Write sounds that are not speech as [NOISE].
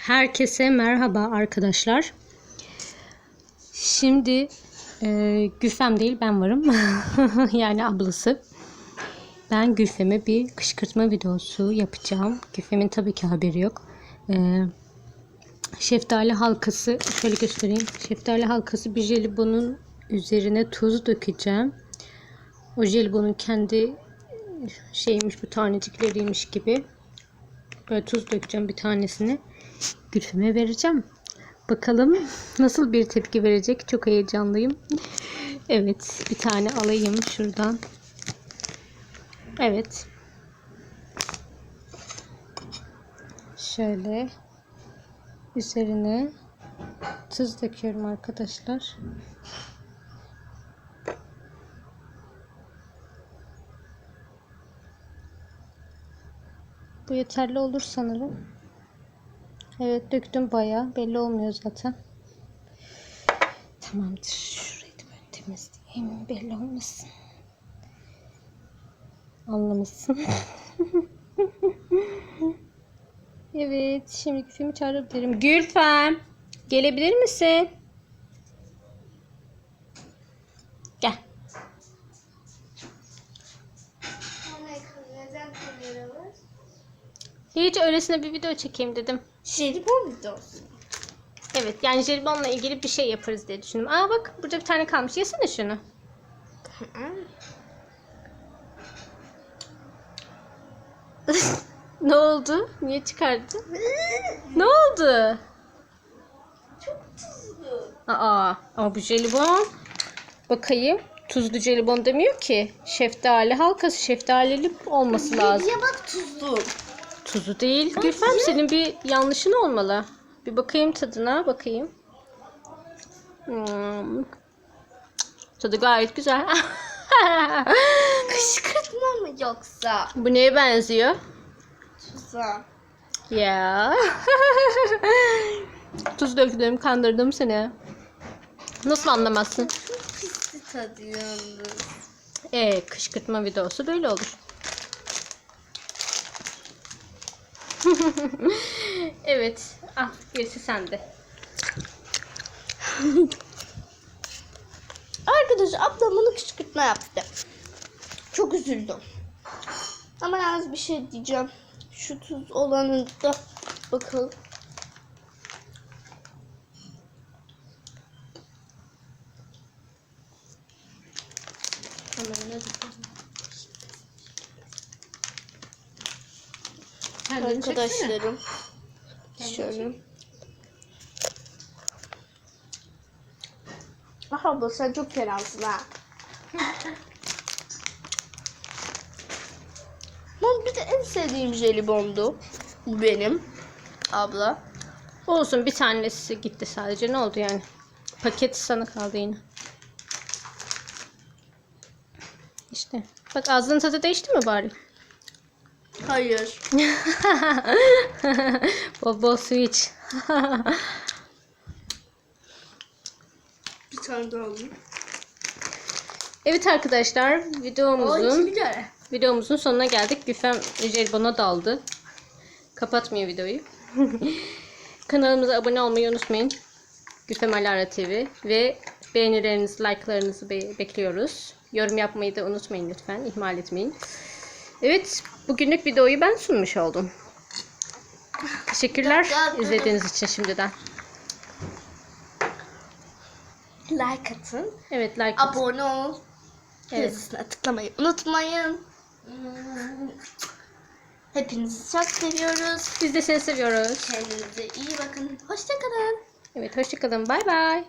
Herkese merhaba arkadaşlar. Şimdi e, Gülfem değil ben varım. [LAUGHS] yani ablası. Ben Gülfem'e bir kışkırtma videosu yapacağım. Gülfem'in tabii ki haberi yok. E, şeftali halkası şöyle göstereyim. Şeftali halkası bir jelibonun üzerine tuz dökeceğim. O jelibonun kendi şeymiş bu tanecikleriymiş gibi. Böyle tuz dökeceğim bir tanesini. Gülfem'e vereceğim. Bakalım nasıl bir tepki verecek. Çok heyecanlıyım. Evet bir tane alayım şuradan. Evet. Şöyle üzerine tuz döküyorum arkadaşlar. Bu yeterli olur sanırım. Evet döktüm bayağı. Belli olmuyor zaten. Tamamdır. Şurayı da böyle temizleyeyim. Belli olmasın. Anlamışsın. [LAUGHS] evet. Şimdi Gülfem'i çağırabilirim. Gülfem. Gelebilir misin? Hiç öylesine bir video çekeyim dedim. Jelibon videosu. Evet yani jelibonla ilgili bir şey yaparız diye düşündüm. Aa bak burada bir tane kalmış. Yesene şunu. [LAUGHS] ne oldu? Niye çıkardın? ne oldu? Çok tuzlu. Aa ama bu jelibon. Bakayım. Tuzlu jelibon demiyor ki. Şeftali halkası şeftalili olması lazım. Ya bak tuzlu. Tuzu değil. Gülfem senin bir yanlışın olmalı. Bir bakayım tadına bakayım. Hmm. Tadı gayet güzel. [LAUGHS] Kışkırtma mı yoksa? Bu neye benziyor? Tuza. Ya. [LAUGHS] Tuz döktüm, kandırdım seni. Nasıl anlamazsın? Çok pisli tadı yalnız. Ee, kışkırtma videosu böyle olur. [LAUGHS] evet. Ah, gerisi sende. Arkadaş ablam bunu kışkırtma yaptı. Çok üzüldüm. Ama yalnız bir şey diyeceğim. Şu tuz olanın da bakalım. Arkadaşlarım. Şöyle. Ah abla sen çok fenasın ha. Ben bir de en sevdiğim jelibondu. Bu benim. Abla. Olsun bir tanesi gitti sadece. Ne oldu yani? Paket sana kaldı yine. İşte. Bak ağzının tadı değişti mi bari? Hayır. [LAUGHS] bol su iç. Bir tane daha alayım. evet arkadaşlar videomuzun videomuzun sonuna geldik. Güfem jelibona daldı. Kapatmıyor videoyu. [LAUGHS] Kanalımıza abone olmayı unutmayın. Güfem Alara TV ve beğenilerinizi, like'larınızı be- bekliyoruz. Yorum yapmayı da unutmayın lütfen. ihmal etmeyin. Evet, bugünlük videoyu ben sunmuş oldum. Teşekkürler izlediğiniz için şimdiden. Like atın. Evet, like atın. Abone ol. Evet. Yazısına tıklamayı unutmayın. Hepinizi çok seviyoruz. Biz de seni seviyoruz. Kendinize iyi bakın. Hoşçakalın. Evet, hoşçakalın. Bay bay.